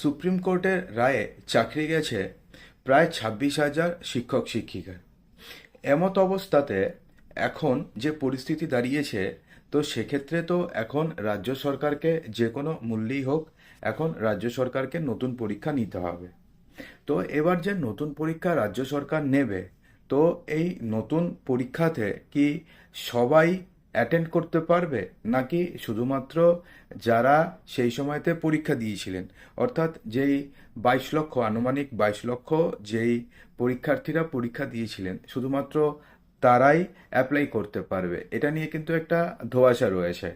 Supreme কোর্টের রায়ে চাকরি গেছে প্রায় ছাব্বিশ হাজার শিক্ষক শিক্ষিকার। এমত অবস্থাতে এখন যে পরিস্থিতি দাঁড়িয়েছে, তো সেক্ষেত্রে তো এখন রাজ্য সরকারকে যে কোনো মূল্যেই হোক এখন রাজ্য সরকারকে নতুন পরীক্ষা নিতে হবে। তো এবার যে নতুন পরীক্ষা রাজ্য সরকার নেবে, তো এই নতুন পরীক্ষাতে কি সবাই অ্যাটেন্ড করতে পারবে? নাকি শুধুমাত্র যারা সেই সময়তে পরীক্ষা দিয়েছিলেন? অর্থাৎ যেই বাইশ লক্ষ, আনুমানিক বাইশ লক্ষ যেই পরীক্ষার্থীরা পরীক্ষা দিয়েছিলেন, শুধুমাত্র তারাই অ্যাপ্লাই করতে পারবে। এটা নিয়ে কিন্তু একটা ধোঁয়াশা রয়েছে।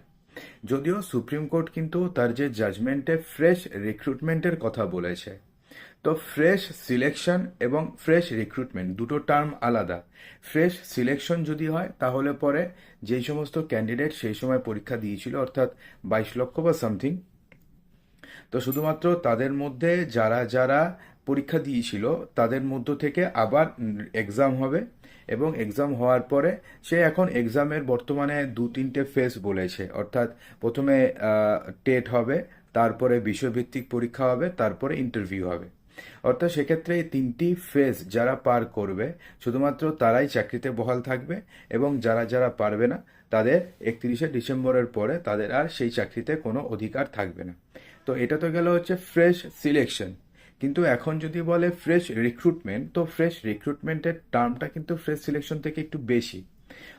যদিও সুপ্রিম কোর্ট কিন্তু তার যে জাজমেন্টে ফ্রেশ রিক্রুটমেন্টের কথা বলেছে। তো ফ্রেশ সিলেকশন এবং ফ্রেশ রিক্রুটমেন্ট দুটো টার্ম আলাদা। ফ্রেশ সিলেকশন যদি হয়, তাহলে পরে যেই সমস্ত ক্যান্ডিডেট সেই সময় পরীক্ষা দিয়েছিল, অর্থাৎ বাইশ লক্ষ বা সামথিং তো শুধুমাত্র তাদের মধ্যে যারা যারা পরীক্ষা দিয়েছিল, তাদের মধ্য থেকে আবার এক্সাম হবে এবং এক্সাম হওয়ার পরে সে এখন এক্সামের বর্তমানে দু তিনটে ফেজ বলেছে। অর্থাৎ প্রথমে টেট হবে তারপরে বিষয়ভিত্তিক পরীক্ষা হবে, তারপরে ইন্টারভিউ হবে। অর্থাৎ সেক্ষেত্রে এই তিনটি ফেজ যারা পার করবে, শুধুমাত্র তারাই চাকরিতে বহাল থাকবে এবং যারা যারা পারবে না, তাদের একত্রিশে ডিসেম্বরের পরে তাদের আর সেই চাকরিতে কোনো অধিকার থাকবে না। তো এটা তো গেল হচ্ছে ফ্রেশ সিলেকশন কিন্তু এখন যদি বলে ফ্রেশ রিক্রুটমেন্ট তো ফ্রেশ রিক্রুটমেন্টের টার্মটা কিন্তু ফ্রেশ সিলেকশন থেকে একটু বেশি।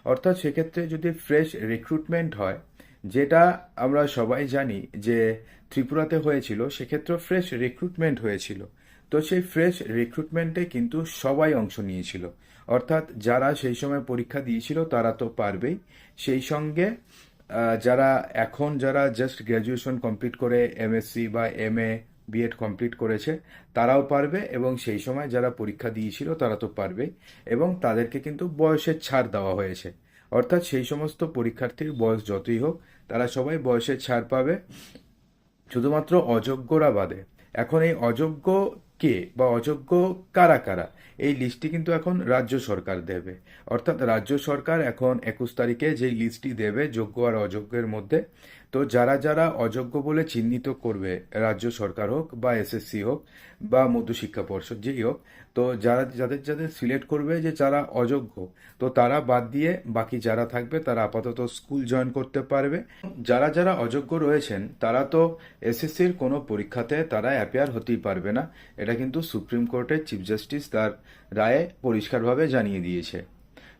অর্থাৎ সেক্ষেত্রে যদি ফ্রেশ রিক্রুটমেন্ট হয় যেটা আমরা সবাই জানি যে ত্রিপুরাতে হয়েছিল, সেক্ষেত্রে ফ্রেশ রিক্রুটমেন্ট হয়েছিল। তো সেই ফ্রেশ রিক্রুটমেন্টে কিন্তু সবাই অংশ নিয়েছিল। অর্থাৎ যারা সেই সময় পরীক্ষা দিয়েছিল, তারা তো পারবেই। সেই সঙ্গে যারা এখন যারা জাস্ট গ্র্যাজুয়েশন কমপ্লিট করে এমএসসি বা এম এ বিএড কমপ্লিট করেছে, তারাও পারবে এবং সেই সময় যারা পরীক্ষা দিয়েছিল, তারা তো পারবেই। এবং তাদেরকে কিন্তু বয়সের ছাড় দেওয়া হয়েছে। অর্থাৎ সেই সমস্ত পরীক্ষার্থীর বয়স যতই হোক তারা সবাই বয়সে ছাড় পাবে। শুধুমাত্র অযোগ্যরা বাদে। এখন এই অযোগ্য কে বা অযোগ্য কারা কারা? এই লিস্টটি কিন্তু এখন রাজ্য সরকার দেবে। অর্থাৎ রাজ্য সরকার এখন একুশ তারিখে যে লিস্টটি দেবে, যোগ্য আর অযোগ্যের মধ্যে তো যারা যারা অযোগ্য বলে চিহ্নিত করবে, রাজ্য সরকার হোক বা এসএসসি হোক বা মধ্যশিক্ষা পর্ষদ যেই হোক, তো যারা যাদের যাদের সিলেক্ট করবে যে যারা অযোগ্য, তো তারা বাদ দিয়ে বাকি যারা থাকবে তারা আপাতত স্কুল জয়েন করতে পারবে। যারা যারা অযোগ্য রয়েছেন, তারা তো এসএসসির কোনো পরীক্ষাতে তারা অ্যাপিয়ার হতেই পারবে না। এটা কিন্তু সুপ্রিম কোর্টের চিফ জাস্টিস তার রায়ে পরিষ্কারভাবে জানিয়ে দিয়েছে।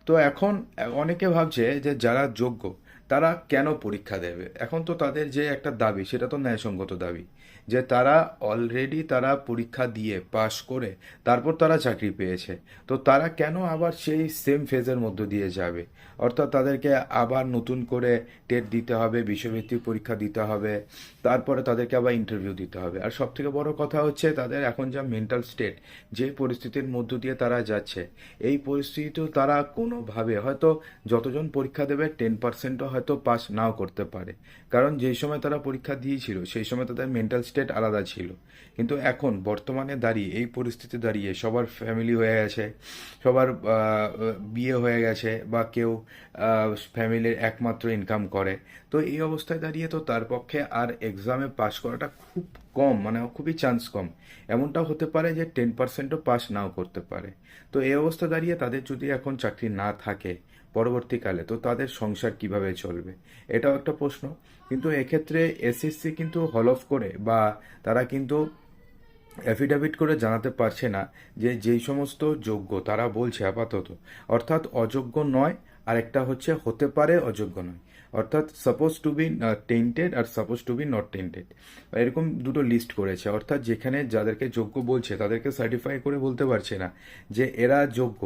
তো এখন অনেকে ভাবছে যে যারা যোগ্য তারা কেন পরীক্ষা দেবে? এখন তো তাদের যে একটা দাবি, সেটা তো ন্যায়সঙ্গত দাবি, যে তারা অলরেডি তারা পরীক্ষা দিয়ে পাশ করে তারপর তারা চাকরি পেয়েছে। তো তারা কেন আবার সেই সেম ফেজের মধ্য দিয়ে যাবে? অর্থাৎ তাদেরকে আবার নতুন করে টেট দিতে হবে, বিশ্বভিত্তিক পরীক্ষা দিতে হবে, তারপরে তাদেরকে আবার ইন্টারভিউ দিতে হবে। আর সব থেকে বড় কথা হচ্ছে, তাদের এখন যা মেন্টাল স্টেট যে পরিস্থিতির মধ্য দিয়ে তারা যাচ্ছে, এই পরিস্থিতিতেও তারা কোনোভাবে হয়তো যতজন পরীক্ষা দেবে টেন পার্সেন্টও হয়তো পাস নাও করতে পারে। কারণ যেই সময় তারা পরীক্ষা দিয়েছিল, সেই সময় তাদের মেন্টাল স্টেট আলাদা ছিল। কিন্তু এখন বর্তমানে দাঁড়িয়ে, এই পরিস্থিতি দাঁড়িয়ে সবার ফ্যামিলি হয়ে গেছে, সবার বিয়ে হয়ে গেছে বা কেউ ফ্যামিলির একমাত্র ইনকাম করে। তো এই অবস্থায় দাঁড়িয়ে তো তার পক্ষে আর এক্সামে পাশ করাটা খুব কম মানে খুবই চান্স কম। এমনটাও হতে পারে যে টেন পার্সেন্টও পাস নাও করতে পারে। তো এই অবস্থা দাঁড়িয়ে তাদের যদি এখন চাকরি না থাকে পরবর্তীকালে। তো তাদের সংসার কীভাবে চলবে? এটাও একটা প্রশ্ন। কিন্তু এক্ষেত্রে এসএসসি কিন্তু হল অফ করে বা তারা কিন্তু অ্যাফিডাভিট করে জানাতে পারছে না যে যেই সমস্ত যোগ্য, তারা বলছে আপাতত। অর্থাৎ অযোগ্য নয় আর একটা হচ্ছে হতে পারে অযোগ্য নয়। অর্থাৎ suppose to be tainted R suppose to be not tainted এরকম দুটো লিস্ট করেছে। অর্থাৎ যেখানে যাদেরকে যোগ্য বলছে, তাদেরকে সার্টিফাই করে বলতে পারছে না যে এরা যোগ্য।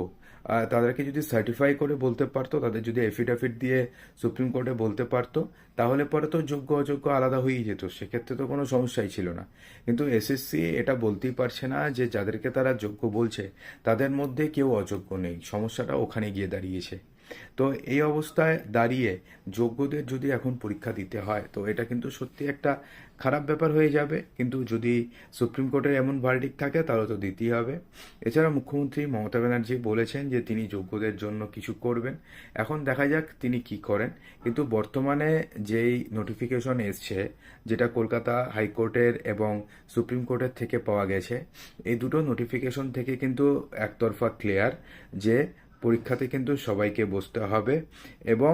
তাদেরকে যদি সার্টিফাই করে বলতে পারতো, তাদের যদি এফিডাভিট দিয়ে সুপ্রিম কোর্টে বলতে পারতো, তাহলে পরে তো যোগ্য, অযোগ্য আলাদা হয়েই যেত। সেক্ষেত্রে তো কোনো সমস্যাই ছিল না। কিন্তু এসএসসি এটা বলতেই পারছে না যে, যাদেরকে তারা যোগ্য বলছে, তাদের মধ্যে কেউ অযোগ্য নেই। সমস্যাটা ওখানে গিয়ে দাঁড়িয়েছে। তো এই অবস্থায় দাঁড়িয়ে যোগ্যদের যদি এখন পরীক্ষা দিতে হয়, তো এটা কিন্তু সত্যি একটা খারাপ ব্যাপার হয়ে যাবে। কিন্তু যদি সুপ্রিম কোর্টের এমন ভার্ডিক থাকে, তাহলে তো দিতেই হবে। এছাড়া মুখ্যমন্ত্রী মমতা ব্যানার্জি বলেছেন যে তিনি যোগ্যদের জন্য কিছু করবেন। এখন দেখা যাক তিনি কি করেন। কিন্তু বর্তমানে যেই নোটিফিকেশন এসছে, যেটা কলকাতা হাইকোর্টের এবং সুপ্রিম কোর্টের থেকে পাওয়া গেছে, এই দুটো নোটিফিকেশন থেকে কিন্তু একতরফা ক্লিয়ার যে পরীক্ষাতে কিন্তু সবাইকে বসতে হবে এবং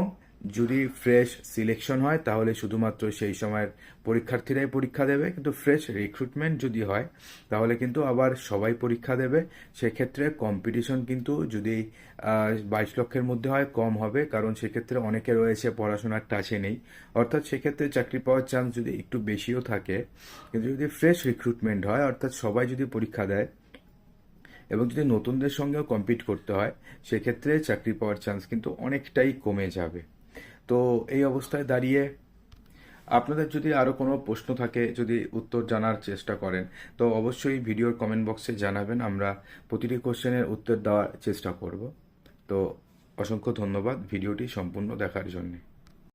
যদি ফ্রেশ সিলেকশন হয়, তাহলে শুধুমাত্র সেই সময়ের পরীক্ষার্থীরাই পরীক্ষা দেবে। কিন্তু ফ্রেশ রিক্রুটমেন্ট যদি হয়, তাহলে কিন্তু আবার সবাই পরীক্ষা দেবে। সেক্ষেত্রে কম্পিটিশন কিন্তু যদি বাইশ লক্ষের মধ্যে হয়, কম হবে। কারণ সেক্ষেত্রে অনেকে রয়েছে, পড়াশোনার টাচে নেই। অর্থাৎ সেক্ষেত্রে চাকরি পাওয়ার চান্স যদি একটু বেশিও থাকে, কিন্তু যদি ফ্রেশ রিক্রুটমেন্ট হয়, অর্থাৎ সবাই যদি পরীক্ষা দেয় এবং যদি নতুনদের সঙ্গেও কম্পিট করতে হয়, সেক্ষেত্রে চাকরি পাওয়ার চান্স কিন্তু অনেকটাই কমে যাবে। তো এই অবস্থায় দাঁড়িয়ে আপনাদের যদি আরও কোনো প্রশ্ন থাকে, যদি উত্তর জানার চেষ্টা করেন, তো অবশ্যই ভিডিওর কমেন্ট বক্সে জানাবেন। আমরা প্রতিটি কোশ্চেনের উত্তর দেওয়ার চেষ্টা করব। তো অসংখ্য ধন্যবাদ ভিডিওটি সম্পূর্ণ দেখার জন্যে।